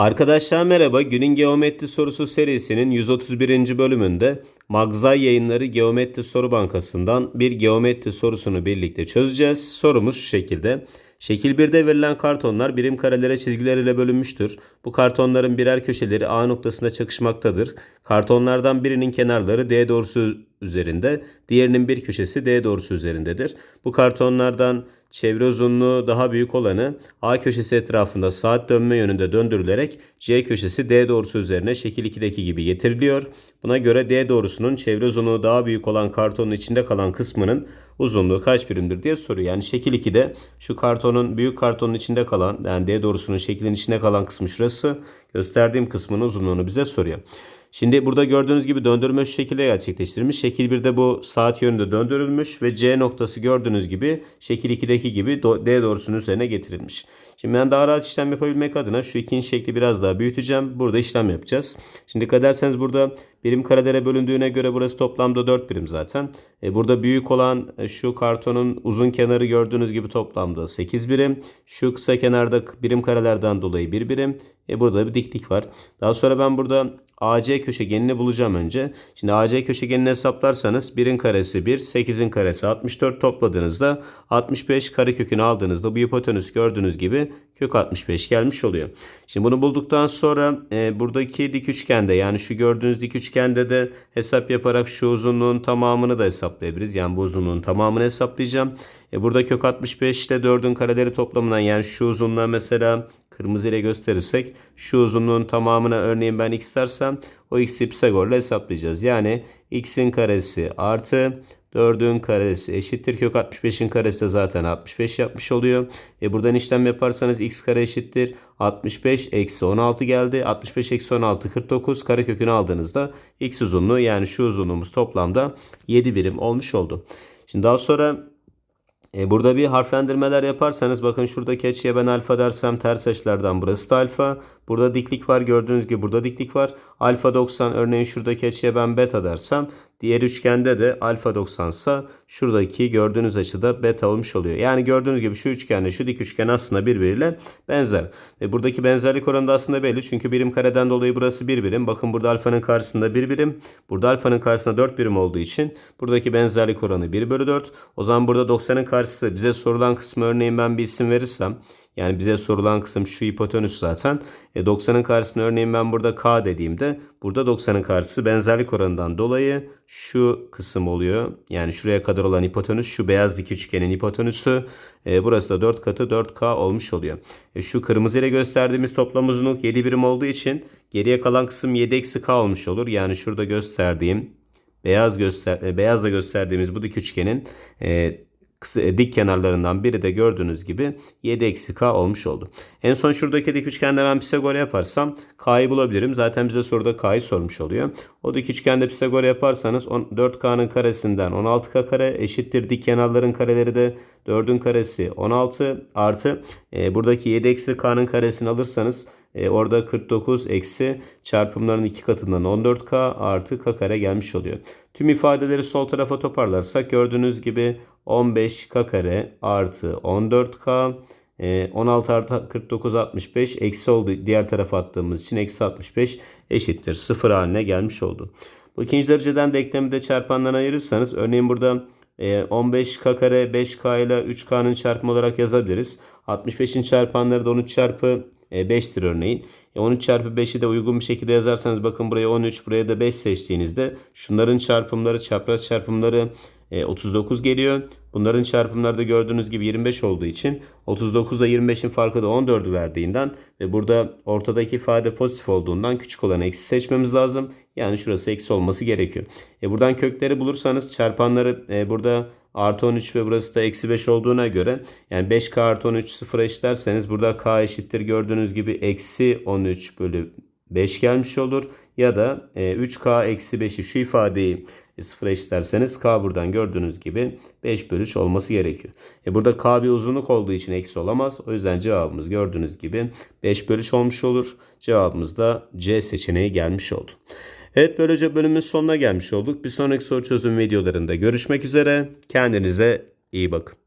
Arkadaşlar merhaba. Günün geometri sorusu serisinin 131. bölümünde Magzay Yayınları Geometri Soru Bankası'ndan bir geometri sorusunu birlikte çözeceğiz. Sorumuz şu şekilde. Şekil 1'de verilen kartonlar birim karelere çizgiler ile bölünmüştür. Bu kartonların birer köşeleri A noktasında çakışmaktadır. Kartonlardan birinin kenarları D doğrusu üzerinde, diğerinin bir köşesi D doğrusu üzerindedir. Bu kartonlardan çevre uzunluğu daha büyük olanı A köşesi etrafında saat dönme yönünde döndürülerek C köşesi D doğrusu üzerine şekil 2'deki gibi getiriliyor. Buna göre D doğrusunun çevre uzunluğu daha büyük olan kartonun içinde kalan kısmının uzunluğu kaç birimdir diye soruyor. Yani şekil 2'de şu kartonun büyük kartonun içinde kalan yani D doğrusunun şeklin içinde kalan kısmı şurası. Gösterdiğim kısmının uzunluğunu bize soruyor. Şimdi burada gördüğünüz gibi döndürme şu şekilde gerçekleştirilmiş. Şekil 1'de bu saat yönünde döndürülmüş ve C noktası gördüğünüz gibi şekil 2'deki gibi D doğrusunun üzerine getirilmiş. Şimdi ben daha rahat işlem yapabilmek adına şu ikinci şekli biraz daha büyüteceğim. Burada işlem yapacağız. Şimdi dikkat ederseniz burada birim karelere bölündüğüne göre burası toplamda 4 birim zaten. E, burada büyük olan e, şu kartonun uzun kenarı gördüğünüz gibi toplamda 8 birim. Şu kısa kenarda birim karelerden dolayı 1 birim. E, burada bir diklik var. Daha sonra ben burada AC köşegenini bulacağım önce. Şimdi AC köşegenini hesaplarsanız 1'in karesi 1, 8'in karesi 64 topladığınızda 65 karekökünü aldığınızda bu hipotenüs gördüğünüz gibi kök 65 gelmiş oluyor. Şimdi bunu bulduktan sonra e, buradaki dik üçgende yani şu gördüğünüz dik üçgende de hesap yaparak şu uzunluğun tamamını da hesaplayabiliriz. Yani bu uzunluğun tamamını hesaplayacağım. E, burada kök 65 ile 4'ün kareleri toplamından yani şu uzunluğa mesela kırmızı ile gösterirsek şu uzunluğun tamamına örneğin ben x dersem o x'i Pisagor'la hesaplayacağız. Yani x'in karesi artı 4'ün karesi eşittir kök 65'in karesi de zaten 65 yapmış oluyor. E buradan işlem yaparsanız x kare eşittir 65 eksi 16 geldi. 65 eksi 16 49 kare kökünü aldığınızda x uzunluğu yani şu uzunluğumuz toplamda 7 birim olmuş oldu. Şimdi daha sonra e, burada bir harflendirmeler yaparsanız bakın şuradaki açıya ben alfa dersem ters açılardan burası da alfa. Burada diklik var gördüğünüz gibi burada diklik var. Alfa 90 örneğin şuradaki açıya ben beta dersem diğer üçgende de alfa 90 ise şuradaki gördüğünüz açıda beta olmuş oluyor. Yani gördüğünüz gibi şu üçgenle şu dik üçgen aslında birbiriyle benzer. Ve buradaki benzerlik oranı da aslında belli. Çünkü birim kareden dolayı burası bir birim. Bakın burada alfanın karşısında bir birim. Burada alfanın karşısında 4 birim olduğu için buradaki benzerlik oranı 1 bölü 4. O zaman burada 90'ın karşısı bize sorulan kısmı örneğin ben bir isim verirsem yani bize sorulan kısım şu hipotenüs zaten. E 90'ın karşısına örneğin ben burada K dediğimde burada 90'ın karşısı benzerlik oranından dolayı şu kısım oluyor. Yani şuraya kadar olan hipotenüs şu beyaz dik üçgenin hipotenüsü. E, burası da 4 katı 4K olmuş oluyor. E, şu kırmızı ile gösterdiğimiz toplam uzunluk 7 birim olduğu için geriye kalan kısım 7 eksi K olmuş olur. Yani şurada gösterdiğim beyaz göster e, beyazla gösterdiğimiz bu dik üçgenin e, kısa, e, dik kenarlarından biri de gördüğünüz gibi 7 eksi k olmuş oldu. En son şuradaki dik üçgende ben Pisagor yaparsam k'yı bulabilirim. Zaten bize soruda k'yı sormuş oluyor. O dik üçgende Pisagor yaparsanız 4k'nın karesinden 16k kare eşittir dik kenarların kareleri de 4'ün karesi 16 artı e, buradaki 7 eksi k'nın karesini alırsanız e, orada 49 eksi çarpımların iki katından 14k artı k kare gelmiş oluyor. Tüm ifadeleri sol tarafa toparlarsak gördüğünüz gibi 15k kare artı 14k 16 artı 49 65 eksi oldu diğer tarafa attığımız için eksi 65 eşittir 0 haline gelmiş oldu. Bu ikinci dereceden denklemi de çarpanlarına ayırırsanız örneğin burada 15k kare 5k ile 3k'nın çarpımı olarak yazabiliriz. 65'in çarpanları da 13 çarpı 5'tir örneğin. 13 çarpı 5'i de uygun bir şekilde yazarsanız bakın buraya 13 buraya da 5 seçtiğinizde şunların çarpımları çapraz çarpımları 39 geliyor. Bunların çarpımları da gördüğünüz gibi 25 olduğu için 39 ile 25'in farkı da 14'ü verdiğinden ve burada ortadaki ifade pozitif olduğundan küçük olan eksi seçmemiz lazım. Yani şurası eksi olması gerekiyor. E buradan kökleri bulursanız çarpanları e, burada artı 13 ve burası da eksi 5 olduğuna göre yani 5k artı 13 sıfıra eşitlerseniz burada k eşittir gördüğünüz gibi eksi 13 bölü 5 gelmiş olur. Ya da 3k e, eksi 5'i şu ifadeyi sıfıra eşitlerseniz k buradan gördüğünüz gibi 5 bölü 3 olması gerekiyor. E burada k bir uzunluk olduğu için eksi olamaz. O yüzden cevabımız gördüğünüz gibi 5 bölü 3 olmuş olur. Cevabımız da C seçeneği gelmiş oldu. Evet böylece bölümün sonuna gelmiş olduk. Bir sonraki soru çözüm videolarında görüşmek üzere. Kendinize iyi bakın.